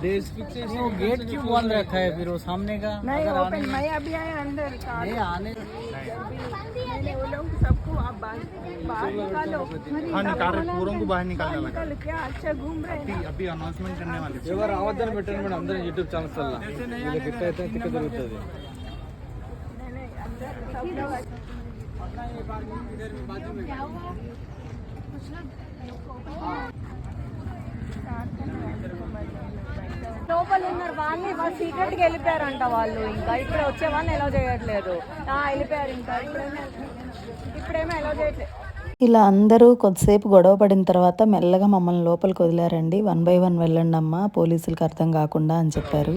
वो गेट क्यों बंद रखा है फिर? वो सामने का? नहीं ओपन मैं अभी आया अंदर नहीं आने सबको बाहर निकालो। हाँ, निकाल रहे पूरों को बाहर निकालने वाले क्या अच्छा घूम रहे हैं अभी अनाउंसमेंट करने वाले एक बार आवाज़ देना बेटर मैडम अंदर यूट्यूब चैनल चल रहा है कितना इतना दिक्कत ज़रूरत है। कुछ लोग వాళ్ళని వాళ్ళు సీక్రెట్ వెళ్ళిపోయారంట వాళ్ళు. ఇంకా ఇప్పుడు వచ్చే వాళ్ళని ఎలా చేయట్లేదు. వెళ్ళిపోయారు ఇంకా. ఇప్పుడేమో ఇప్పుడేమో ఎలా చేయట్లేదు ఇలా అందరూ కొద్దిసేపు గొడవ పడిన తర్వాత మెల్లగా మమ్మల్ని లోపలికి వదిలారండి. వన్ బై వన్ వెళ్ళండి అమ్మ పోలీసులకు అర్థం కాకుండా అని చెప్పారు.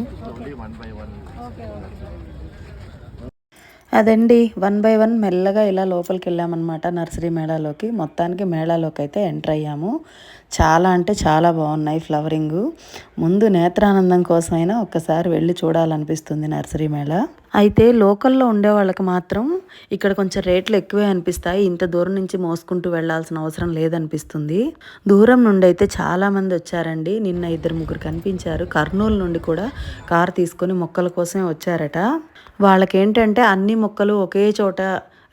అదండి వన్ బై వన్ మెల్లగా ఇలా లోపలికి వెళ్ళామన్నమాట నర్సరీ మేళాలోకి. మొత్తానికి మేళాలోకి అయితే ఎంటర్ అయ్యాము. చాలా అంటే చాలా బాగున్నాయి ఫ్లవరింగ్. ముందు నేత్రానందం కోసమైనా ఒక్కసారి వెళ్ళి చూడాలనిపిస్తుంది నర్సరీ మేళా. అయితే లోకల్లో ఉండే వాళ్ళకి మాత్రం ఇక్కడ కొంచెం రేట్లు ఎక్కువే అనిపిస్తాయి. ఇంత దూరం నుంచి మోసుకుంటూ వెళ్ళాల్సిన అవసరం లేదనిపిస్తుంది. దూరం నుండి అయితే చాలామంది వచ్చారండి. నిన్న ఇద్దరు ముగ్గురు కనిపించారు. కర్నూలు నుండి కూడా కారు తీసుకొని మొక్కల కోసమే వచ్చారట. వాళ్ళకేంటంటే అన్ని మొక్కలు ఒకే చోట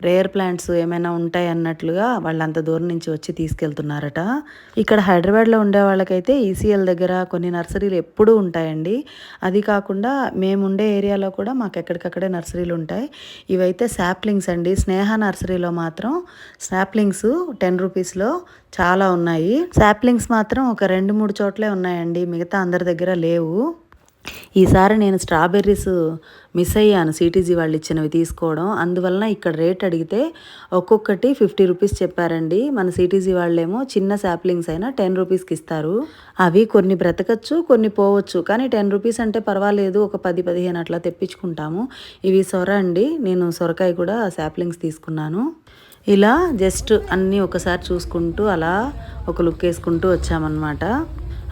రేర్ ప్లాంట్స్ ఏమైనా ఉంటాయి అన్నట్లుగా వాళ్ళు అంత దూరం నుంచి వచ్చి తీసుకెళ్తున్నారట. ఇక్కడ హైదరాబాద్లో ఉండే వాళ్ళకైతే ఈసీఎల్ దగ్గర కొన్ని నర్సరీలు ఎప్పుడూ ఉంటాయండి. అది కాకుండా మేము ఉండే ఏరియాలో కూడా మాకు ఎక్కడికక్కడే నర్సరీలు ఉంటాయి. ఇవైతే శాప్లింగ్స్ అండి. స్నేహ నర్సరీలో మాత్రం శాప్లింగ్స్ టెన్ రూపీస్లో చాలా ఉన్నాయి. శాప్లింగ్స్ మాత్రం ఒక రెండు మూడు చోట్లే ఉన్నాయండి. మిగతా అందరి దగ్గర లేవు. ఈసారి నేను స్ట్రాబెర్రీస్ మిస్ అయ్యాను. సిటీజీ వాళ్ళు ఇచ్చినవి తీసుకోవడం. అందువలన ఇక్కడ రేట్ అడిగితే ఒక్కొక్కటి ఫిఫ్టీ రూపీస్ చెప్పారండి. మన సిటీజీ వాళ్ళేమో చిన్న శాప్లింగ్స్ అయినా టెన్ రూపీస్కి ఇస్తారు. అవి కొన్ని బ్రతకచ్చు కొన్ని పోవచ్చు. కానీ టెన్ రూపీస్ అంటే పర్వాలేదు. ఒక పది పదిహేను అట్లా తెప్పించుకుంటాము. ఇవి సొర అండి. నేను సొరకాయ కూడా శాప్లింగ్స్ తీసుకున్నాను. ఇలా జస్ట్ అన్నీ ఒకసారి చూసుకుంటూ అలా ఒక లుక్ వేసుకుంటూ వచ్చామన్నమాట.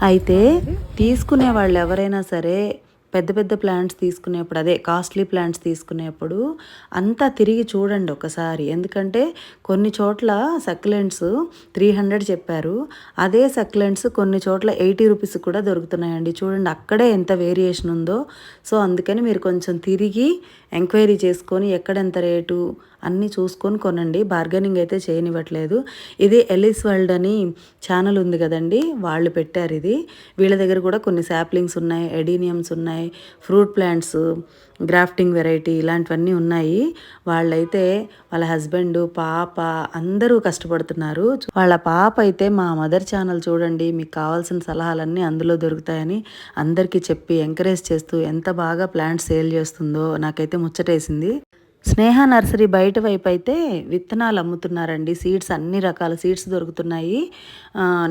అయితే తీసుకునే వాళ్ళు ఎవరైనా సరే పెద్ద పెద్ద ప్లాంట్స్ తీసుకునేప్పుడు అదే కాస్ట్లీ ప్లాంట్స్ తీసుకునేప్పుడు అంతా తిరిగి చూడండి ఒకసారి. ఎందుకంటే కొన్ని చోట్ల సక్లెంట్స్ త్రీ హండ్రెడ్ చెప్పారు. అదే సక్లెంట్స్ కొన్ని చోట్ల ఎయిటీ రూపీస్ కూడా దొరుకుతున్నాయండి. చూడండి అక్కడే ఎంత వేరియేషన్ ఉందో. సో అందుకని మీరు కొంచెం తిరిగి ఎంక్వైరీ చేసుకొని ఎక్కడెంత రేటు అన్నీ చూసుకొని కొనండి. బార్గెనింగ్ అయితే చేయనివ్వట్లేదు. ఇది ఎలిస్ వరల్డ్ అని ఛానల్ ఉంది కదండి. వాళ్ళు పెట్టారు ఇది. వీళ్ళ దగ్గర కూడా కొన్ని శాప్లింగ్స్ ఉన్నాయి ఎడీనియమ్స్ ఉన్నాయి ఫ్రూట్ ప్లాంట్స్ గ్రాఫ్టింగ్ వెరైటీ ఇలాంటివన్నీ ఉన్నాయి. వాళ్ళైతే వాళ్ళ హస్బెండ్ పాప అందరూ కష్టపడుతున్నారు. వాళ్ళ పాప అయితే మా మదర్ ఛానల్ చూడండి. మీకు కావాల్సిన సలహాలన్నీ అందులో దొరుకుతాయని అందరికీ చెప్పి ఎంకరేజ్ చేస్తూ ఎంత బాగా ప్లాంట్స్ సేల్ చేస్తుందో నాకైతే ముచ్చటేసింది. స్నేహ నర్సరీ బయట వైపు అయితే విత్తనాలు అమ్ముతున్నారండి. సీడ్స్ అన్ని రకాల సీడ్స్ దొరుకుతున్నాయి.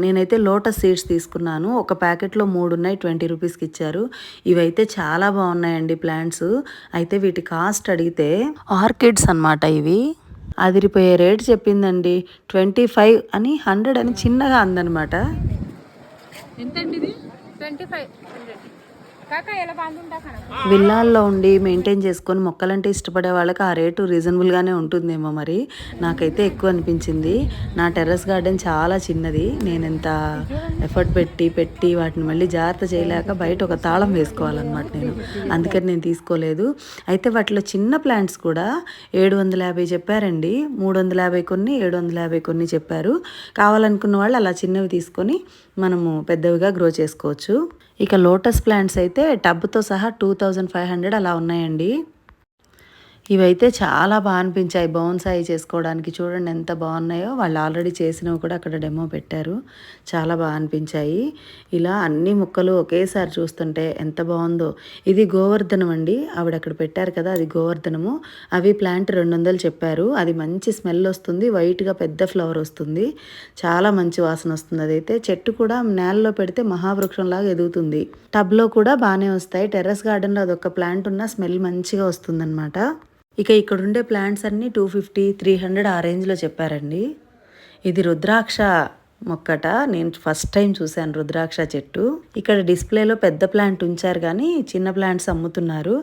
నేనైతే లోటస్ సీడ్స్ తీసుకున్నాను. ఒక ప్యాకెట్లో మూడు ఉన్నాయి ట్వంటీ రూపీస్కి ఇచ్చారు. ఇవైతే చాలా బాగున్నాయండి ప్లాంట్స్. అయితే వీటి కాస్ట్ అడిగితే ఆర్కిడ్స్ అనమాట ఇవి. అదిరిపోయే రేట్ చెప్పిందండి. ట్వంటీ ఫైవ్ అని హండ్రెడ్ అని చిన్నగా అందనమాట. Twenty five hundred. విల్లాల్లో ఉండి మెయింటైన్ చేసుకొని మొక్కలంటే ఇష్టపడే వాళ్ళకి ఆ రేటు రీజనబుల్గానే ఉంటుందేమో మరి. నాకైతే ఎక్కువ అనిపించింది. నా టెర్రస్ గార్డెన్ చాలా చిన్నది. నేను ఎంత ఎఫర్ట్ పెట్టి పెట్టి వాటిని మళ్ళీ జాగ్రత్త చేయలేక బయట ఒక తాళం వేసుకోవాలన్నమాట నేను. అందుకని నేను తీసుకోలేదు. అయితే వాటిలో చిన్న ప్లాంట్స్ కూడా ఏడు వందల యాభై చెప్పారండి. మూడు వందల యాభై కొన్ని ఏడు వందల యాభై కొన్ని చెప్పారు. కావాలనుకున్న వాళ్ళు అలా చిన్నవి తీసుకొని మనము పెద్దవిగా గ్రో చేసుకోవచ్చు. ఇక లోటస్ ప్లాంట్స్ అయితే టబ్తో సహా టూ థౌజండ్ ఫైవ్ హండ్రెడ్ అలా ఉన్నాయండి. ఇవైతే చాలా బాగా అనిపించాయి బౌన్సాయి చేసుకోవడానికి. చూడండి ఎంత బాగున్నాయో. వాళ్ళు ఆల్రెడీ చేసినవి కూడా అక్కడ డెమో పెట్టారు. చాలా బాగా అనిపించాయి. ఇలా అన్ని ముక్కలు ఒకేసారి చూస్తుంటే ఎంత బాగుందో. ఇది గోవర్ధనం అండి. ఆవిడ అక్కడ పెట్టారు కదా అది గోవర్ధనము. అవి ప్లాంట్ రెండు వందలు చెప్పారు. అది మంచి స్మెల్ వస్తుంది. వైట్గా పెద్ద ఫ్లవర్ వస్తుంది. చాలా మంచి వాసన వస్తుంది. అదైతే చెట్టు కూడా నేలలో పెడితే మహావృక్షంలాగా ఎదుగుతుంది. టబ్లో కూడా బాగానే వస్తాయి. టెర్రస్ గార్డెన్లో అదొక ప్లాంట్ ఉన్న స్మెల్ మంచిగా వస్తుందన్నమాట. ఇక ఇక్కడ ఉండే ప్లాంట్స్ అన్నీ టూ ఫిఫ్టీ త్రీ హండ్రెడ్ ఆ రేంజ్లో చెప్పారండి. ఇది రుద్రాక్ష మొక్కట. నేను ఫస్ట్ టైం చూశాను రుద్రాక్ష చెట్టు. ఇక్కడ డిస్ప్లేలో పెద్ద ప్లాంట్ ఉంచారు కానీ చిన్న ప్లాంట్స్ అమ్ముతున్నారు.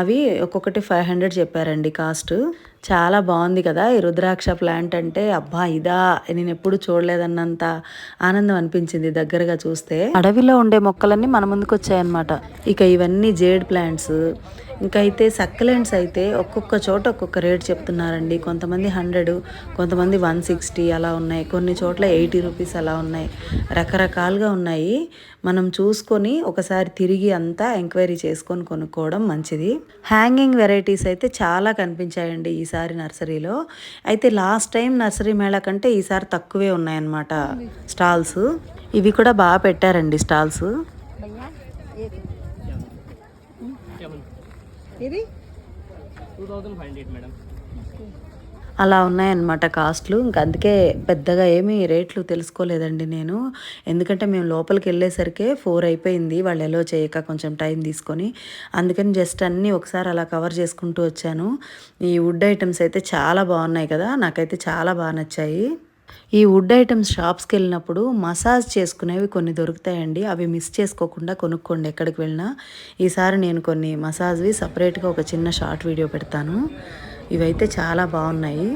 అవి ఒక్కొక్కటి ఫైవ్ హండ్రెడ్ చెప్పారండి కాస్ట్. చాలా బాగుంది కదా ఈ రుద్రాక్ష ప్లాంట్ అంటే? అబ్బా ఇదా. నేను ఎప్పుడు చూడలేదన్నంత ఆనందం అనిపించింది దగ్గరగా చూస్తే. అడవిలో ఉండే మొక్కలన్నీ మన ముందుకు వచ్చాయన్నమాట. ఇక ఇవన్నీ జేడ్ ప్లాంట్స్. ఇంకా అయితే సక్కలెంట్స్ అయితే ఒక్కొక్క చోట ఒక్కొక్క రేట్ చెప్తున్నారండి. కొంతమంది హండ్రెడ్ కొంతమంది వన్ సిక్స్టీ అలా ఉన్నాయి. కొన్ని చోట్ల ఎయిటీ రూపీస్ అలా ఉన్నాయి. రకరకాలుగా ఉన్నాయి. మనం చూసుకొని ఒకసారి తిరిగి అంతా ఎంక్వైరీ చేసుకొని కొనుక్కోవడం మంచిది. హ్యాంగింగ్ వెరైటీస్ అయితే చాలా కనిపించాయండి ఈసారి నర్సరీలో. అయితే లాస్ట్ టైం నర్సరీ మేళా కంటే ఈసారి తక్కువే ఉన్నాయన్నమాట స్టాల్స్. ఇవి కూడా బాగా పెట్టారండి స్టాల్స్. ఇది? Two thousand five hundred madam. అలా ఉన్నాయన్నమాట కాస్ట్లు. ఇంక అందుకే పెద్దగా ఏమీ రేట్లు తెలుసుకోలేదండి నేను. ఎందుకంటే మేము లోపలికి వెళ్ళేసరికి ఫోర్ అయిపోయింది. వాళ్ళు ఎలో చేయక కొంచెం టైం తీసుకొని. అందుకని జస్ట్ అన్నీ ఒకసారి అలా కవర్ చేసుకుంటూ వచ్చాను. ఈ వుడ్ ఐటమ్స్ అయితే చాలా బాగున్నాయి కదా. నాకైతే చాలా బాగా నచ్చాయి. ఈ వుడ్ ఐటమ్స్ షాప్స్కి వెళ్ళినప్పుడు మసాజ్ చేసుకునేవి కొన్ని దొరుకుతాయండి. అవి మిస్ చేసుకోకుండా కొనుక్కోండి ఎక్కడికి వెళ్ళినా. ఈసారి నేను కొన్ని మసాజ్వి సపరేట్గా ఒక చిన్న షార్ట్ వీడియో పెడతాను. ఇవైతే చాలా బాగున్నాయి.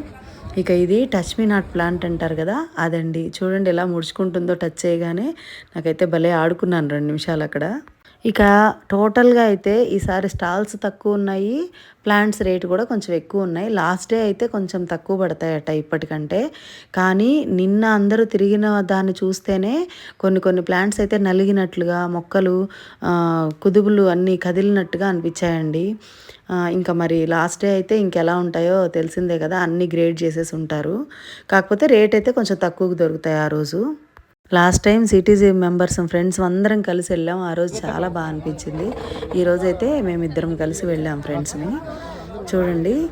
ఇక ఇది టచ్ మీ నాట్ ప్లాంట్ అంటారు కదా అదండి. చూడండి ఎలా ముడుచుకుంటుందో టచ్ చేయగానే నాకైతే భలే ఆడుకున్నాను రెండు నిమిషాలు అక్కడ. ఇక టోటల్గా అయితే ఈసారి స్టాల్స్ తక్కువ ఉన్నాయి ప్లాంట్స్ రేటు కూడా కొంచెం ఎక్కువ ఉన్నాయి. లాస్ట్ డే అయితే కొంచెం తక్కువ పడతాయట ఇప్పటికంటే. కానీ నిన్న అందరూ తిరిగిన దాన్ని చూస్తేనే కొన్ని కొన్ని ప్లాంట్స్ అయితే నలిగినట్లుగా మొక్కలు ఆ, కుదుపులు అన్నీ కదిలినట్టుగా అనిపించాయండి. ఇంకా మరి లాస్ట్ డే అయితే ఇంకెలా ఉంటాయో తెలిసిందే కదా అన్నీ గ్రేడ్ చేసేసి ఉంటారు. కాకపోతే రేట్ అయితే కొంచెం తక్కువకు దొరుకుతాయి ఆ రోజు. లాస్ట్ టైం సిటీజీ మెంబర్స్ ఫ్రెండ్స్ అందరం కలిసి వెళ్ళాం. ఆ రోజు చాలా బాగా అనిపించింది. ఈరోజైతే మేమిద్దరం కలిసి వెళ్ళాం ఫ్రెండ్స్ని చూడండి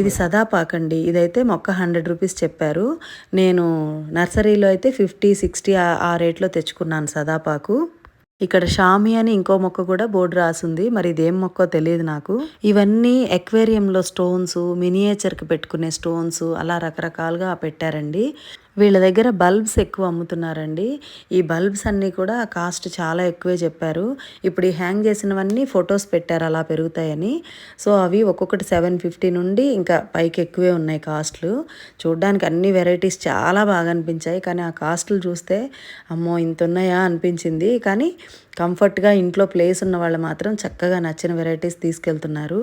ఇది సదాపాకండి ఇదైతే మొక్క హండ్రెడ్ రూపీస్ చెప్పారు. నేను నర్సరీలో అయితే ఫిఫ్టీ సిక్స్టీ ఆ రేట్లో తెచ్చుకున్నాను సదాపాకు. ఇక్కడ షామి అని ఇంకో మొక్క కూడా బోర్డు రాసింది. మరి ఇదేం మొక్కో తెలియదు నాకు. ఇవన్నీ ఎక్వేరియంలో స్టోన్స్ మినియేచర్కి పెట్టుకునే స్టోన్స్ అలా రకరకాలుగా పెట్టారండి. వీళ్ళ దగ్గర బల్బ్స్ ఎక్కువ అమ్ముతున్నారండి. ఈ బల్బ్స్ అన్నీ కూడా కాస్ట్ చాలా ఎక్కువే చెప్పారు. ఇప్పుడు ఈ హ్యాంగ్ చేసినవన్నీ ఫొటోస్ పెట్టారు అలా పెరుగుతాయని. సో అవి ఒక్కొక్కటి సెవెన్ ఫిఫ్టీ నుండి ఇంకా పైకి ఎక్కువే ఉన్నాయి కాస్ట్లు. చూడ్డానికి అన్ని వెరైటీస్ చాలా బాగా అనిపించాయి. కానీ ఆ కాస్ట్లు చూస్తే అమ్మో ఇంత ఉన్నాయా అనిపించింది. కానీ కంఫర్ట్గా ఇంట్లో ప్లేస్ ఉన్న వాళ్ళు మాత్రం చక్కగా నచ్చిన వెరైటీస్ తీసుకెళ్తున్నారు.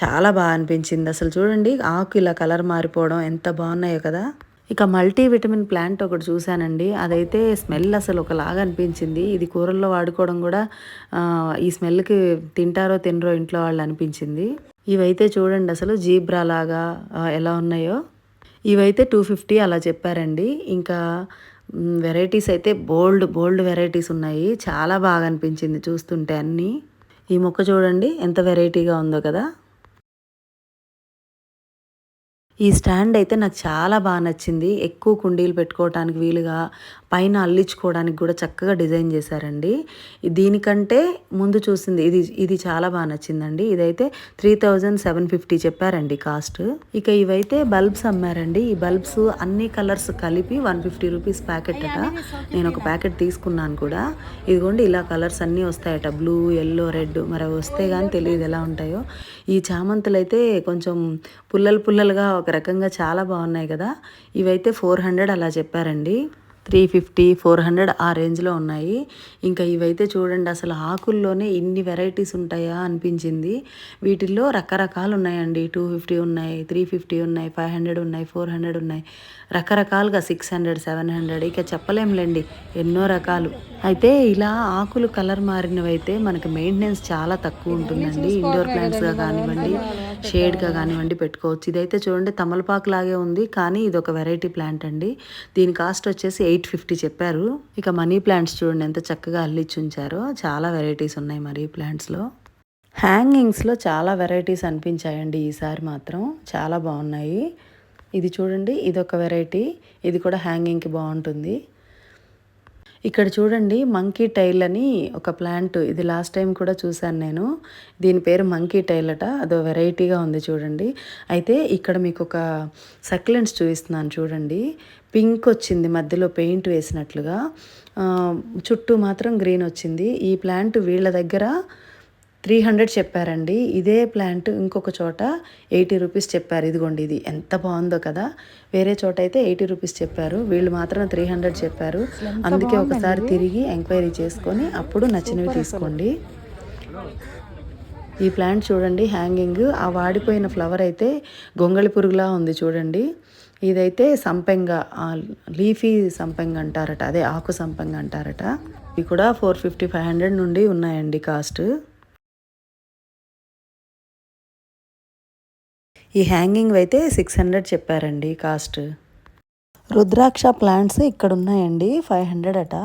చాలా బాగా అనిపించింది. అసలు చూడండి ఆకు ఇలా కలర్ మారిపోవడం ఎంత బాగున్నాయో కదా! ఇక మల్టీ విటమిన్ ప్లాంట్ ఒకటి చూశానండి. అదైతే స్మెల్ అసలు ఒకలాగా అనిపించింది. ఇది కూరల్లో వాడుకోవడం కూడా ఈ స్మెల్కి తింటారో తినరో ఇంట్లో వాళ్ళు అనిపించింది. ఇవైతే చూడండి అసలు జీబ్రా లాగా ఎలా ఉన్నాయో. ఇవైతే టూ ఫిఫ్టీ అలా చెప్పారండి. ఇంకా వెరైటీస్ అయితే బోల్డ్ బోల్డ్ వెరైటీస్ ఉన్నాయి. చాలా బాగా అనిపించింది చూస్తుంటే అన్నీ. ఈ మొక్క చూడండి ఎంత వెరైటీగా ఉందో కదా. ఈ స్టాండ్ అయితే నాకు చాలా బాగా నచ్చింది. ఎక్కువ కుండీలు పెట్టుకోవడానికి వీలుగా పైన అల్లించుకోవడానికి కూడా చక్కగా డిజైన్ చేశారండి. దీనికంటే ముందు చూసింది ఇది ఇది చాలా బాగా నచ్చిందండి. ఇదైతే త్రీ థౌజండ్ సెవెన్ ఫిఫ్టీ చెప్పారండి కాస్ట్. ఇక ఇవైతే బల్బ్స్ అమ్మారండి. ఈ బల్బ్స్ అన్ని కలర్స్ కలిపి వన్ ఫిఫ్టీ రూపీస్ ప్యాకెట్ అట. నేను ఒక ప్యాకెట్ తీసుకున్నాను కూడా. ఇదిగోండి ఇలా కలర్స్ అన్నీ వస్తాయట. బ్లూ ఎల్లో రెడ్ మరి వస్తే కానీ తెలియదు ఎలా ఉంటాయో. ఈ చామంతులు అయితే కొంచెం పుల్లలు పుల్లలుగా ఒక రకంగా చాలా బాగున్నాయి కదా. ఇవైతే ఫోర్ హండ్రెడ్ అలా చెప్పారండి. త్రీ ఫిఫ్టీ ఫోర్ హండ్రెడ్ ఆ రేంజ్లో ఉన్నాయి. ఇంకా ఇవైతే చూడండి అసలు ఆకుల్లోనే ఇన్ని వెరైటీస్ ఉంటాయా అనిపించింది. వీటిల్లో రకరకాలు ఉన్నాయండి టూ ఫిఫ్టీ ఉన్నాయి త్రీ ఫిఫ్టీ ఉన్నాయి ఫైవ్ హండ్రెడ్ ఉన్నాయి ఫోర్ హండ్రెడ్ ఉన్నాయి. రకరకాలుగా సిక్స్ హండ్రెడ్ సెవెన్ హండ్రెడ్. ఇక చెప్పలేంలేండి ఎన్నో రకాలు. అయితే ఇలా ఆకులు కలర్ మారినవి అయితే మనకి మెయింటెనెన్స్ చాలా తక్కువ ఉంటుందండి. ఇండోర్ ప్లాంట్స్గా కానివ్వండి షేడ్గా కానివ్వండి పెట్టుకోవచ్చు. ఇదైతే చూడండి తమలపాకు లాగే ఉంది కానీ ఇది ఒక వెరైటీ ప్లాంట్ అండి. దీని కాస్ట్ వచ్చేసి ఎయిట్ ఎయిట్ ఫిఫ్టీ చెప్పారు. ఇక మనీ ప్లాంట్స్ చూడండి ఎంత చక్కగా అల్లిచ్చి ఉంచారో చాలా వెరైటీస్ ఉన్నాయి మనీ ప్లాంట్స్లో. హ్యాంగింగ్స్లో చాలా వెరైటీస్ అనిపించాయండి ఈసారి మాత్రం. చాలా బాగున్నాయి. ఇది చూడండి ఇది ఒక వెరైటీ. ఇది కూడా హ్యాంగింగ్కి బాగుంటుంది. ఇక్కడ చూడండి మంకీ టైల్ అని ఒక ప్లాంట్. ఇది లాస్ట్ టైం కూడా చూశాను నేను. దీని పేరు మంకీ టైల్ అట. అదో వెరైటీగా ఉంది చూడండి. అయితే ఇక్కడ మీకు ఒక సక్లెంట్స్ చూపిస్తున్నాను చూడండి. పింక్ వచ్చింది మధ్యలో పెయింట్ వేసినట్లుగా. చుట్టూ మాత్రం గ్రీన్ వచ్చింది. ఈ ప్లాంట్ వీళ్ళ దగ్గర త్రీ హండ్రెడ్ చెప్పారండి. ఇదే ప్లాంట్ ఇంకొక చోట ఎయిటీ రూపీస్ చెప్పారు. ఇదిగోండి ఇది. ఎంత బాగుందో కదా. వేరే చోట అయితే ఎయిటీ రూపీస్ చెప్పారు. వీళ్ళు మాత్రం త్రీ హండ్రెడ్ చెప్పారు. అందుకే ఒకసారి తిరిగి ఎంక్వైరీ చేసుకొని అప్పుడు నచ్చినవి తీసుకోండి. ఈ ప్లాంట్ చూడండి హ్యాంగింగ్. ఆ వాడిపోయిన ఫ్లవర్ అయితే గొంగళి పురుగులా ఉంది చూడండి. ఇదైతే సంపెంగ లీఫీ సంపెంగ అంటారట. అదే ఆకు సంపెంగ అంటారట. ఇవి కూడా ఫోర్ ఫిఫ్టీ ఫైవ్ హండ్రెడ్ నుండి ఉన్నాయండి కాస్ట్. ఈ హ్యాంగింగ్ అయితే సిక్స్ హండ్రెడ్ చెప్పారండి కాస్ట్. రుద్రాక్ష ప్లాంట్స్ ఇక్కడ ఉన్నాయండి ఫైవ్ హండ్రెడ్ అట.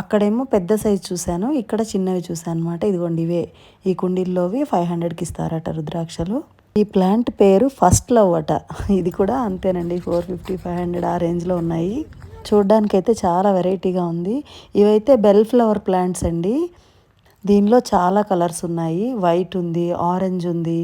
అక్కడేమో పెద్ద సైజ్ చూశాను ఇక్కడ చిన్నవి చూశాను అనమాట ఇదిగోండి ఇవే ఈ కుండీల్లోవి ఫైవ్ హండ్రెడ్కి ఇస్తారట రుద్రాక్షలు. ఈ ప్లాంట్ పేరు ఫస్ట్ లవ్ అట. ఇది కూడా అంతేనండి ఫోర్ ఫిఫ్టీ ఫైవ్ హండ్రెడ్ ఆ రేంజ్లో ఉన్నాయి. చూడ్డానికైతే చాలా వెరైటీగా ఉంది. ఇవైతే బెల్ ఫ్లవర్ ప్లాంట్స్ అండి. దీనిలో చాలా కలర్స్ ఉన్నాయి. వైట్ ఉంది ఆరెంజ్ ఉంది.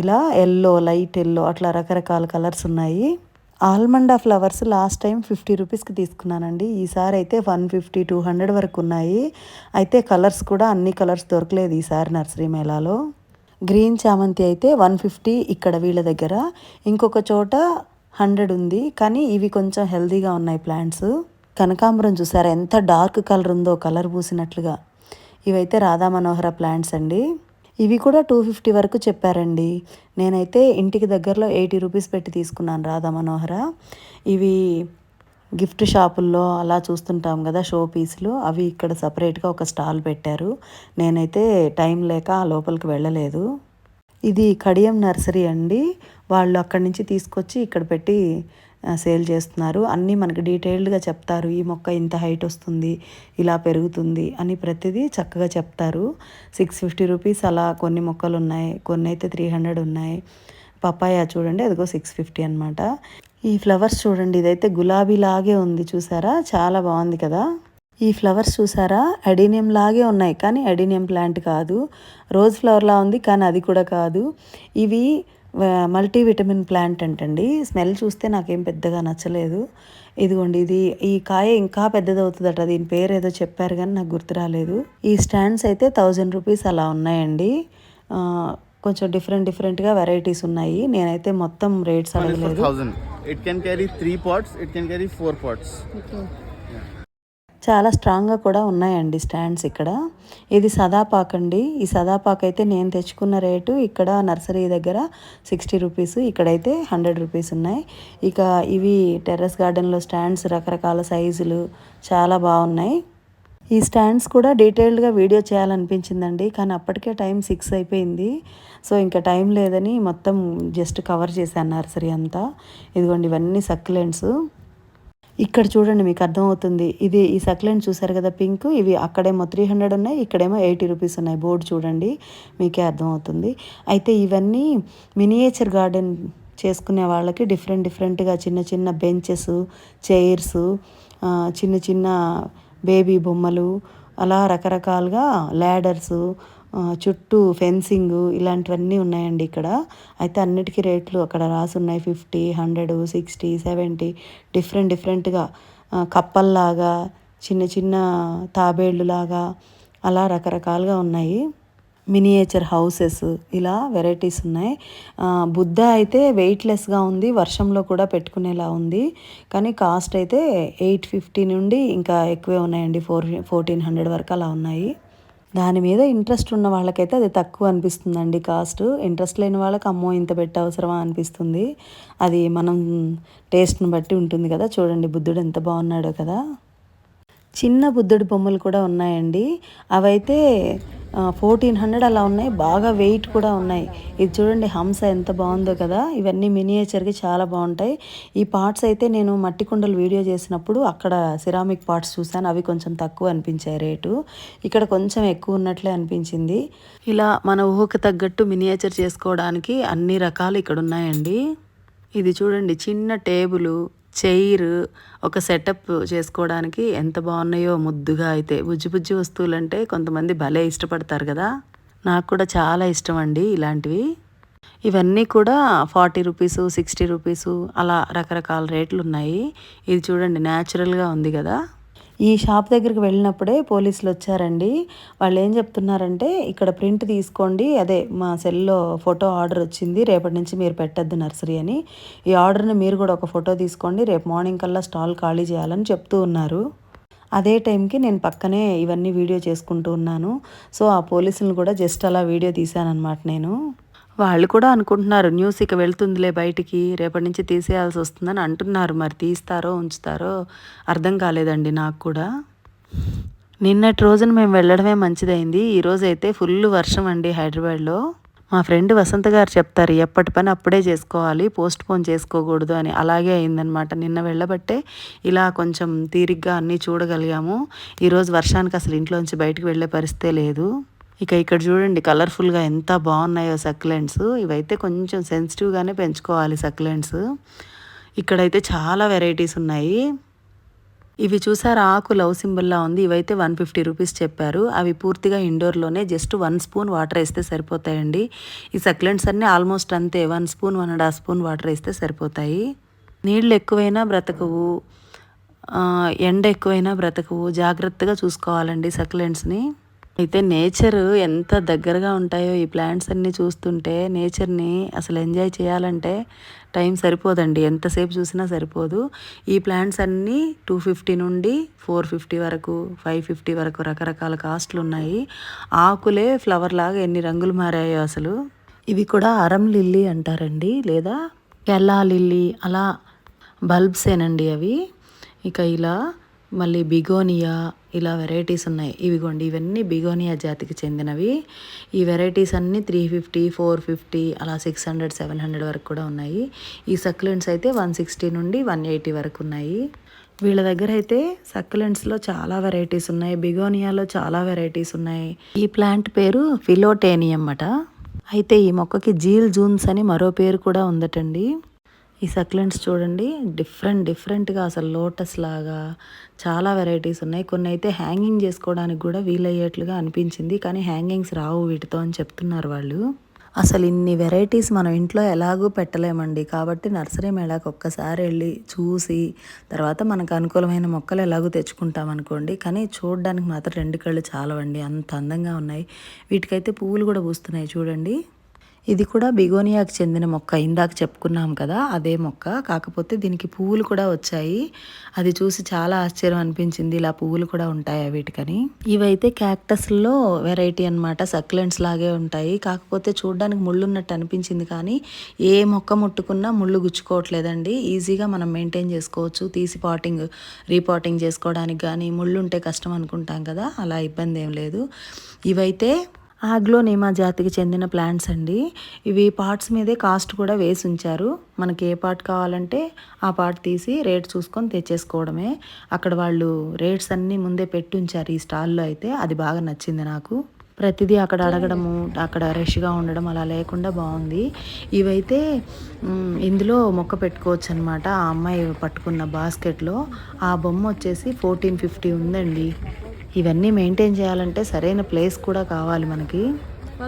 ఇలా ఎల్లో లైట్ ఎల్లో అట్లా రకరకాల కలర్స్ ఉన్నాయి. Allamanda flowers last time fifty రూపీస్కి తీసుకున్నానండి. ఈసారి అయితే వన్ ఫిఫ్టీ టూ హండ్రెడ్ వరకు ఉన్నాయి. అయితే కలర్స్ కూడా అన్ని కలర్స్ దొరకలేదు ఈసారి నర్సరీ మేళాలో. గ్రీన్ చామంతి అయితే వన్ ఫిఫ్టీ ఇక్కడ వీళ్ళ దగ్గర. ఇంకొక చోట హండ్రెడ్ ఉంది. కానీ ఇవి కొంచెం హెల్దీగా ఉన్నాయి ప్లాంట్స్ కనకాంబరం చూసారా? ఎంత డార్క్ కలర్ ఉందో కలర్ పూసినట్లుగా. ఇవైతే రాధా మనోహర ప్లాంట్స్ అండి. ఇవి కూడా టూ ఫిఫ్టీ వరకు చెప్పారండి. నేనైతే ఇంటికి దగ్గరలో ఎయిటీ రూపీస్ పెట్టి తీసుకున్నాను రాధా మనోహర. ఇవి గిఫ్ట్ షాపుల్లో అలా చూస్తుంటాం కదా షో పీస్లు. అవి ఇక్కడ సపరేట్గా ఒక స్టాల్ పెట్టారు. నేనైతే టైం లేక ఆ లోపలికి వెళ్ళలేదు. ఇది కడియం నర్సరీ అండి. వాళ్ళు అక్కడి నుంచి తీసుకొచ్చి ఇక్కడ పెట్టి సేల్ చేస్తున్నారు. అన్నీ మనకి డీటెయిల్డ్గా చెప్తారు. ఈ మొక్క ఇంత హైట్ వస్తుంది ఇలా పెరుగుతుంది అని ప్రతిదీ చక్కగా చెప్తారు. సిక్స్ ఫిఫ్టీ రూపీస్ అలా కొన్ని మొక్కలు ఉన్నాయి కొన్ని అయితే త్రీ హండ్రెడ్ ఉన్నాయి. పపాయా చూడండి అదిగో సిక్స్ ఫిఫ్టీ అనమాట ఈ ఫ్లవర్స్ చూడండి ఇదైతే గులాబీ లాగే ఉంది చూసారా? చాలా బాగుంది కదా? ఈ ఫ్లవర్స్ చూసారా? అడీనియం లాగే ఉన్నాయి. కానీ అడీనియం ప్లాంట్ కాదు. రోజ్ ఫ్లవర్లా ఉంది కానీ అది కూడా కాదు. ఇవి మల్టీ విటమిన్ ప్లాంట్ అంటండి. స్మెల్ చూస్తే నాకేం పెద్దగా నచ్చలేదు. ఇదిగోండి ఇది ఈ కాయ ఇంకా పెద్దదవుతుందట. దీని పేరు ఏదో చెప్పారు కానీ నాకు గుర్తు రాలేదు. ఈ స్టాండ్స్ అయితే థౌజండ్ రూపీస్ అలా ఉన్నాయండి. కొంచెం డిఫరెంట్ డిఫరెంట్గా వెరైటీస్ ఉన్నాయి. నేనైతే మొత్తం రేట్స్ అడగలేదు. It can carry three pots. It can carry four pots. చాలా స్ట్రాంగ్గా కూడా ఉన్నాయండి స్టాండ్స్ ఇక్కడ. ఇది సదాపాకండి ఈ సదాపాక్ అయితే నేను తెచ్చుకున్న రేటు ఇక్కడ నర్సరీ దగ్గర సిక్స్టీ రూపీస్ ఇక్కడైతే హండ్రెడ్ రూపీస్ ఉన్నాయి. ఇక ఇవి టెర్రస్ గార్డెన్లో స్టాండ్స్ రకరకాల సైజులు చాలా బాగున్నాయి. ఈ స్టాండ్స్ కూడా డీటెయిల్డ్గా వీడియో చేయాలనిపించిందండి కానీ అప్పటికే టైం సిక్స్ అయిపోయింది. సో ఇంకా టైం లేదని మొత్తం జస్ట్ కవర్ చేశాను నర్సరీ అంతా. ఇదిగోండి ఇవన్నీ సక్లెంట్స్ ఇక్కడ చూడండి మీకు అర్థమవుతుంది. ఇది ఈ సక్లెంట్ చూసారు కదా పింక్. ఇవి అక్కడేమో త్రీ హండ్రెడ్ ఉన్నాయి ఇక్కడేమో ఎయిటీ రూపీస్ ఉన్నాయి. బోర్డు చూడండి మీకే అర్థమవుతుంది. అయితే ఇవన్నీ మినియేచర్ గార్డెన్ చేసుకునే వాళ్ళకి డిఫరెంట్ డిఫరెంట్గా చిన్న చిన్న బెంచెస్ చైర్స్ చిన్న చిన్న బేబీ బొమ్మలు అలా రకరకాలుగా ల్యాడర్సు చుట్టూ ఫెన్సింగ్ ఇలాంటివన్నీ ఉన్నాయండి ఇక్కడ. అయితే అన్నిటికీ రేట్లు అక్కడ రాసి ఉన్నాయి fifty hundred sixty seventy different డిఫరెంట్గా కప్పల్లాగా చిన్న చిన్న తాబేళ్ళులాగా అలా రకరకాలుగా ఉన్నాయి. మినియేచర్ హౌసెస్ ఇలా వెరైటీస్ ఉన్నాయి. బుద్ధ అయితే వెయిట్లెస్గా ఉంది. వర్షంలో కూడా పెట్టుకునేలా ఉంది. కానీ కాస్ట్ అయితే ఎయిట్ ఫిఫ్టీ నుండి ఇంకా ఎక్కువే ఉన్నాయండి. ఫోర్ ఫోర్టీన్ హండ్రెడ్ వరకు అలా ఉన్నాయి. దాని మీద ఇంట్రెస్ట్ ఉన్న వాళ్ళకైతే అది తక్కువ అనిపిస్తుందండి కాస్ట్ ఇంట్రెస్ట్ లేని వాళ్ళకి అమ్మో ఇంత పెట్ట అవసరమా అనిపిస్తుంది. అది మనం టేస్ట్ని బట్టి ఉంటుంది కదా. చూడండి బుద్ధుడు ఎంత బాగున్నాడో కదా. చిన్న బుద్ధుడి బొమ్మలు కూడా ఉన్నాయండి. అవైతే ఫోర్టీన్ హండ్రెడ్ అలా ఉన్నాయి. బాగా వెయిట్ కూడా ఉన్నాయి. ఇది చూడండి హంస ఎంత బాగుందో కదా. ఇవన్నీ మినియేచర్కి చాలా బాగుంటాయి. ఈ పార్ట్స్ అయితే నేను మట్టి కుండలు వీడియో చేసినప్పుడు అక్కడ సిరామిక్ పార్ట్స్ చూసాను అవి కొంచెం తక్కువ అనిపించాయి రేటు. ఇక్కడ కొంచెం ఎక్కువ ఉన్నట్లే అనిపించింది. ఇలా మన ఊహకు తగ్గట్టు మినియేచర్ చేసుకోవడానికి అన్ని రకాలు ఇక్కడ ఉన్నాయండి. ఇది చూడండి చిన్న టేబుల్ చైర్ ఒక సెటప్ చేసుకోవడానికి ఎంత బాగున్నాయో ముద్దుగా అయితే. బుజ్జి బుజ్జి వస్తువులు అంటే కొంతమంది భలే ఇష్టపడతారు కదా. నాకు కూడా చాలా ఇష్టం అండి ఇలాంటివి. ఇవన్నీ కూడా ఫార్టీ రూపీస్ సిక్స్టీ రూపీస్ అలా రకరకాల రేట్లు ఉన్నాయి. ఇది చూడండి న్యాచురల్గా ఉంది కదా. ఈ షాప్ దగ్గరికి వెళ్ళినప్పుడే పోలీసులు వచ్చారండి. వాళ్ళు ఏం చెప్తున్నారంటే ఇక్కడ ప్రింట్ తీసుకోండి. అదే మా సెల్లో ఫోటో ఆర్డర్ వచ్చింది. రేపటి నుంచి మీరు పెట్టద్దు నర్సరీ అని. ఈ ఆర్డర్ని మీరు కూడా ఒక ఫోటో తీసుకోండి. రేపు మార్నింగ్ కల్లా స్టాల్ ఖాళీ చేయాలని చెప్తూ ఉన్నారు. అదే టైంకి నేను పక్కనే ఇవన్నీ వీడియో చేసుకుంటూ ఉన్నాను. సో ఆ పోలీసులను కూడా జస్ట్ అలా వీడియో తీశానమాట నేను. వాళ్ళు కూడా అనుకుంటున్నారు న్యూస్ ఇక వెళ్తుందిలే బయటికి రేపటి నుంచి తీసేయాల్సి వస్తుందని అంటున్నారు. మరి తీస్తారో ఉంచుతారో అర్థం కాలేదండి నాకు కూడా. నిన్నటి రోజున మేము వెళ్ళడమే మంచిదైంది. ఈరోజైతే అయితే ఫుల్ వర్షం అండి హైదరాబాద్లో. మా ఫ్రెండ్ వసంత గారు చెప్తారు ఎప్పటి పని అప్పుడే చేసుకోవాలి పోస్ట్ పోన్ చేసుకోకూడదు అని. అలాగే అయిందనమాట నిన్న వెళ్ళబట్టే ఇలా కొంచెం తీరిగ్గా అన్నీ చూడగలిగాము. ఈరోజు వర్షానికి అసలు ఇంట్లోంచి బయటకు వెళ్ళే పరిస్థితే లేదు. ఇక ఇక్కడ చూడండి కలర్ఫుల్గా ఎంత బాగున్నాయో సక్లెంట్స్ ఇవైతే కొంచెం సెన్సిటివ్గానే పెంచుకోవాలి సక్లెంట్స్ ఇక్కడైతే చాలా వెరైటీస్ ఉన్నాయి. ఇవి చూసారా ఆకు లవ్ సింబల్లా ఉంది. ఇవైతే వన్ ఫిఫ్టీ రూపీస్ చెప్పారు. అవి పూర్తిగా ఇండోర్లోనే జస్ట్ వన్ స్పూన్ వాటర్ వేస్తే సరిపోతాయండి. ఈ సక్లెంట్స్ అన్నీ ఆల్మోస్ట్ అంతే one spoon one and half spoon water వేస్తే సరిపోతాయి. నీళ్ళు ఎక్కువైనా బ్రతకవు. ఎండ ఎక్కువైనా బ్రతకవు. జాగ్రత్తగా చూసుకోవాలండి సక్లెంట్స్ని అయితే నేచర్ ఎంత దగ్గరగా ఉంటాయో ఈ ప్లాంట్స్ అన్నీ చూస్తుంటే నేచర్ని అసలు ఎంజాయ్ చేయాలంటే టైం సరిపోదండి. ఎంతసేపు చూసినా సరిపోదు. ఈ ప్లాంట్స్ అన్నీ టూ ఫిఫ్టీ నుండి ఫోర్ ఫిఫ్టీ వరకు ఫైవ్ ఫిఫ్టీ వరకు రకరకాల కాస్ట్లు ఉన్నాయి. ఆకులే ఫ్లవర్ లాగా ఎన్ని రంగులు మారాయో అసలు. ఇవి కూడా అరం లిల్లీ అంటారండి. లేదా కెల్లా లిల్లీ అలా బల్బ్సేనండి అవి. ఇక ఇలా మళ్ళీ బిగోనియా ఇలా వెరైటీస్ ఉన్నాయి. ఇవిగోండి ఇవన్నీ బిగోనియా జాతికి చెందినవి. ఈ వెరైటీస్ అన్నీ త్రీ ఫిఫ్టీ ఫోర్ ఫిఫ్టీ అలా సిక్స్ హండ్రెడ్ సెవెన్ హండ్రెడ్ వరకు కూడా ఉన్నాయి. ఈ సక్లెంట్స్ అయితే వన్ సిక్స్టీ నుండి వన్ ఎయిటీ వరకు ఉన్నాయి. వీళ్ళ దగ్గర అయితే సక్లెంట్స్లో చాలా వెరైటీస్ ఉన్నాయి. బిగోనియాలో చాలా వెరైటీస్ ఉన్నాయి. ఈ ప్లాంట్ పేరు ఫిలోటేనియం అట. అయితే ఈ మొక్కకి జీల్ జూన్స్ అని మరో పేరు కూడా ఉందటండి. ఈ సక్లెంట్స్ చూడండి డిఫరెంట్ డిఫరెంట్గా అసలు లోటస్ లాగా చాలా వెరైటీస్ ఉన్నాయి. కొన్ని అయితే హ్యాంగింగ్ చేసుకోవడానికి కూడా వీలయ్యేట్లుగా అనిపించింది కానీ హ్యాంగింగ్స్ రావు వీటితో అని చెప్తున్నారు వాళ్ళు. అసలు ఇన్ని వెరైటీస్ మనం ఇంట్లో ఎలాగూ పెట్టలేమండి. కాబట్టి నర్సరీ మేళాకి ఒక్కసారి వెళ్ళి చూసి తర్వాత మనకు అనుకూలమైన మొక్కలు ఎలాగో తెచ్చుకుంటాం అనుకోండి. కానీ చూడడానికి మాత్రం రెండు కళ్ళు చాలవండి. అంత అందంగా ఉన్నాయి. వీటికైతే పువ్వులు కూడా పూస్తున్నాయి చూడండి. ఇది కూడా బిగోనియాకి చెందిన మొక్క. ఇందాక చెప్పుకున్నాం కదా అదే మొక్క. కాకపోతే దీనికి పువ్వులు కూడా వచ్చాయి. అది చూసి చాలా ఆశ్చర్యం అనిపించింది. ఇలా పువ్వులు కూడా ఉంటాయా వీటికని? ఇవైతే క్యాక్టస్లో వెరైటీ అనమాట సక్లెంట్స్ లాగే ఉంటాయి. కాకపోతే చూడడానికి ముళ్ళు ఉన్నట్టు అనిపించింది కానీ ఏ మొక్క ముట్టుకున్నా ముళ్ళు గుచ్చుకోవట్లేదండి. ఈజీగా మనం మెయింటైన్ చేసుకోవచ్చు. తీసి పాటింగ్ రీపాటింగ్ చేసుకోవడానికి కానీ ముళ్ళు ఉంటే కష్టం అనుకుంటాం కదా అలా ఇబ్బంది ఏం లేదు. ఇవైతే ఆగ్లోనేమా జాతికి చెందిన ప్లాంట్స్ అండి. ఇవి పార్ట్స్ మీదే కాస్ట్ కూడా వేసి ఉంచారు. మనకి ఏ పార్ట్ కావాలంటే ఆ పార్ట్ తీసి రేట్ చూసుకొని తెచ్చేసుకోవడమే. అక్కడ వాళ్ళు రేట్స్ అన్నీ ముందే పెట్టి ఉంచారు ఈ స్టాల్లో అయితే. అది బాగా నచ్చింది నాకు. ప్రతిదీ అక్కడ అడగడము అక్కడ రష్గా ఉండడం అలా లేకుండా బాగుంది. ఇవైతే ఇందులో మొక్క పెట్టుకోవచ్చు అనమాట ఆ అమ్మాయి పట్టుకున్న బాస్కెట్లో. ఆ బొమ్మ వచ్చేసి ఫోర్టీన్ ఫిఫ్టీ ఉందండి. ఇవన్నీ మెయింటైన్ చేయాలంటే సరైన ప్లేస్ కూడా కావాలి మనకి.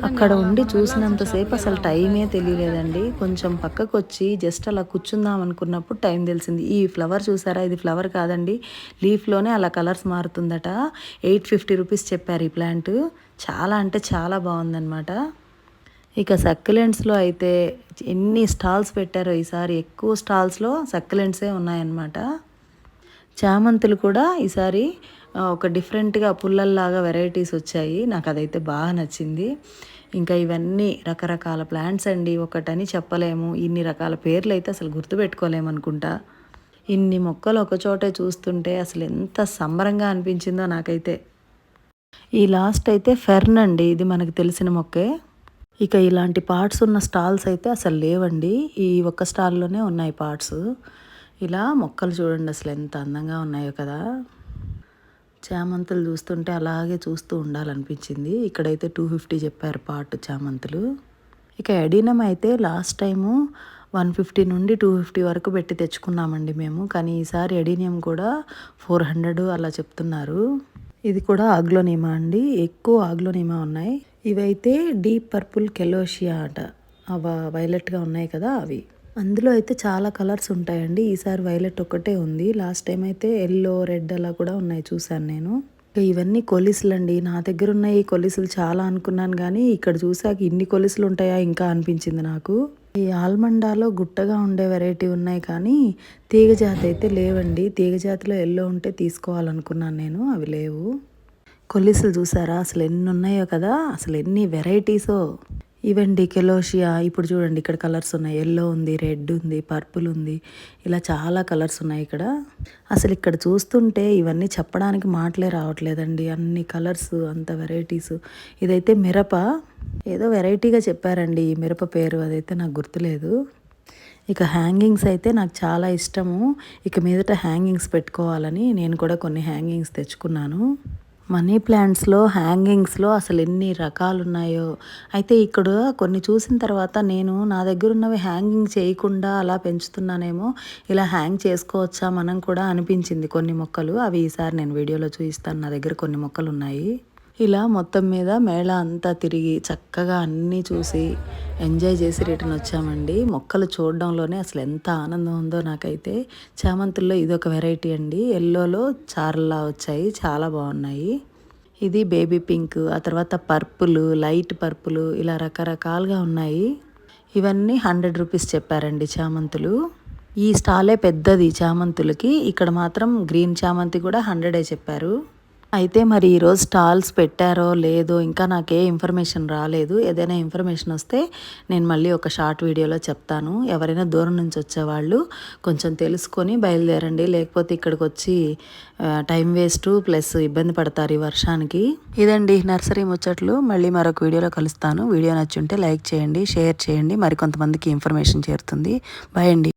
అక్కడ ఉండి చూసినంతసేపు అసలు టైమే తెలియలేదండి. కొంచెం పక్కకు వచ్చి జస్ట్ అలా కూర్చుందాం అనుకున్నప్పుడు టైం తెలిసింది. ఈ ఫ్లవర్ చూసారా? ఇది ఫ్లవర్ కాదండి. లీఫ్లోనే అలా కలర్స్ మారుతుందట. ఎయిట్ ఫిఫ్టీ రూపీస్ చెప్పారు ఈ ప్లాంట్. చాలా అంటే చాలా బాగుందన్నమాట. ఇక సక్యులెంట్స్లో అయితే ఎన్ని స్టాల్స్ పెట్టారో ఈసారి ఎక్కువ స్టాల్స్లో సక్యులెంట్సే ఉన్నాయన్నమాట. చామంతులు కూడా ఈసారి ఒక డిఫరెంట్గా పుల్లల్లాగా వెరైటీస్ వచ్చాయి. నాకు అదైతే బాగా నచ్చింది. ఇంకా ఇవన్నీ రకరకాల ప్లాంట్స్ అండి. ఒకటని చెప్పలేము. ఇన్ని రకాల పేర్లు అయితే అసలు గుర్తుపెట్టుకోలేము అనుకుంటా ఇన్ని మొక్కలు ఒకచోటే చూస్తుంటే అసలు ఎంత సంబరంగా అనిపించిందో నాకైతే. ఈ లాస్ట్ అయితే ఫెర్న్ అండి. ఇది మనకు తెలిసిన మొక్కే. ఇక ఇలాంటి పార్ట్స్ ఉన్న స్టాల్స్ అయితే అసలు లేవండి. ఈ ఒక్క స్టాల్లోనే ఉన్నాయి పార్ట్స్. ఇలా మొక్కలు చూడండి అసలు ఎంత అందంగా ఉన్నాయో కదా. చామంతులు చూస్తుంటే అలాగే చూస్తూ ఉండాలనిపించింది. ఇక్కడైతే టూ ఫిఫ్టీ చెప్పారు పార్ట్ చామంతులు. ఇక ఎడినం అయితే లాస్ట్ టైము వన్ ఫిఫ్టీ నుండి టూ ఫిఫ్టీ వరకు పెట్టి తెచ్చుకున్నామండి మేము. కానీ ఈసారి ఎడీనియం కూడా ఫోర్ హండ్రెడ్ అలా చెప్తున్నారు. ఇది కూడా ఆగ్లోనిమా అండి. ఎక్కువ ఆగ్లోనిమా ఉన్నాయి. ఇవైతే డీప్ పర్పుల్ కెలోషియా అట. అవ వైలెట్గా ఉన్నాయి కదా అవి. అందులో అయితే చాలా కలర్స్ ఉంటాయండి. ఈసారి వైలెట్ ఒక్కటే ఉంది. లాస్ట్ టైం అయితే ఎల్లో రెడ్ అలా కూడా ఉన్నాయి చూశాను నేను. ఇవన్నీ కొలిసులు అండి నా దగ్గర ఉన్న ఈ కొలిసులు చాలా అనుకున్నాను కానీ ఇక్కడ చూసాక ఇన్ని కొలిసులు ఉంటాయా ఇంకా అనిపించింది నాకు. ఈ ఆల్మండాలో గుట్టగా ఉండే వెరైటీ ఉన్నాయి కానీ తీగ జాతి అయితే లేవండి. తీగ జాతిలో ఎల్లో ఉంటే తీసుకోవాలనుకున్నాను నేను. అవి లేవు. కొలిసులు చూసారా? అసలు ఎన్ని ఉన్నాయో కదా? అసలు ఎన్ని వెరైటీసో? ఇవండి కెలోషియా ఇప్పుడు చూడండి ఇక్కడ కలర్స్ ఉన్నాయి. ఎల్లో ఉంది రెడ్ ఉంది పర్పుల్ ఉంది. ఇలా చాలా కలర్స్ ఉన్నాయి ఇక్కడ. అసలు ఇక్కడ చూస్తుంటే ఇవన్నీ చెప్పడానికి మాటలే రావట్లేదండి. అన్ని కలర్స్ అంత వెరైటీస్ ఇదైతే మిరప. ఏదో వెరైటీగా చెప్పారండి ఈ మిరప పేరు. అదైతే నాకు గుర్తులేదు. ఇక హ్యాంగింగ్స్ అయితే నాకు చాలా ఇష్టము. ఇక మీదట హ్యాంగింగ్స్ పెట్టుకోవాలని నేను కూడా కొన్ని హ్యాంగింగ్స్ తెచ్చుకున్నాను. మనీ ప్లాంట్స్లో హ్యాంగింగ్స్లో అసలు ఎన్ని రకాలు ఉన్నాయో అయితే ఇక్కడ కొన్ని చూసిన తర్వాత నేను నా దగ్గర ఉన్నవి హ్యాంగింగ్ చేయకుండా అలా పెంచుతున్నానేమో ఇలా హ్యాంగ్ చేసుకోవచ్చా మనం కూడా అనిపించింది. కొన్ని మొక్కలు అవి ఈసారి నేను వీడియోలో చూపిస్తాను. నా దగ్గర కొన్ని మొక్కలు ఉన్నాయి ఇలా మొత్తం మీద మేళ అంతా తిరిగి చక్కగా అన్నీ చూసి ఎంజాయ్ చేసి రిటర్న్ వచ్చామండి. మొక్కలు చూడడంలోనే అసలు ఎంత ఆనందం ఉందో నాకైతే. చామంతుల్లో ఇదొక వెరైటీ అండి. ఎల్లోలో చారల్లా వచ్చాయి. చాలా బాగున్నాయి. ఇది బేబీ పింక్ ఆ తర్వాత పర్పుల్ లైట్ పర్పుల్ ఇలా రకరకాలుగా ఉన్నాయి. ఇవన్నీ హండ్రెడ్ రూపీస్ చెప్పారండి చామంతులు. ఈ స్టాలే పెద్దది చామంతులకి. ఇక్కడ మాత్రం గ్రీన్ చామంతి కూడా హండ్రెడే చెప్పారు. అయితే మరి ఈరోజు స్టాల్స్ పెట్టారో లేదో ఇంకా నాకే ఇన్ఫర్మేషన్ రాలేదు. ఏదైనా ఇన్ఫర్మేషన్ వస్తే నేను మళ్ళీ ఒక షార్ట్ వీడియోలో చెప్తాను. ఎవరైనా దూరం నుంచి వచ్చేవాళ్ళు కొంచెం తెలుసుకొని బయలుదేరండి. లేకపోతే ఇక్కడికి వచ్చి టైం వేస్ట్ ప్లస్ ఇబ్బంది పడతారు ఈ వర్షానికి. ఇదండి నర్సరీ ముచ్చట్లు. మళ్ళీ మరొక వీడియోలో కలుస్తాను. వీడియో నచ్చుంటే లైక్ చేయండి షేర్ చేయండి. మరి కొంతమందికి ఇన్ఫర్మేషన్ చేరుతుంది. బాయ్ అండి.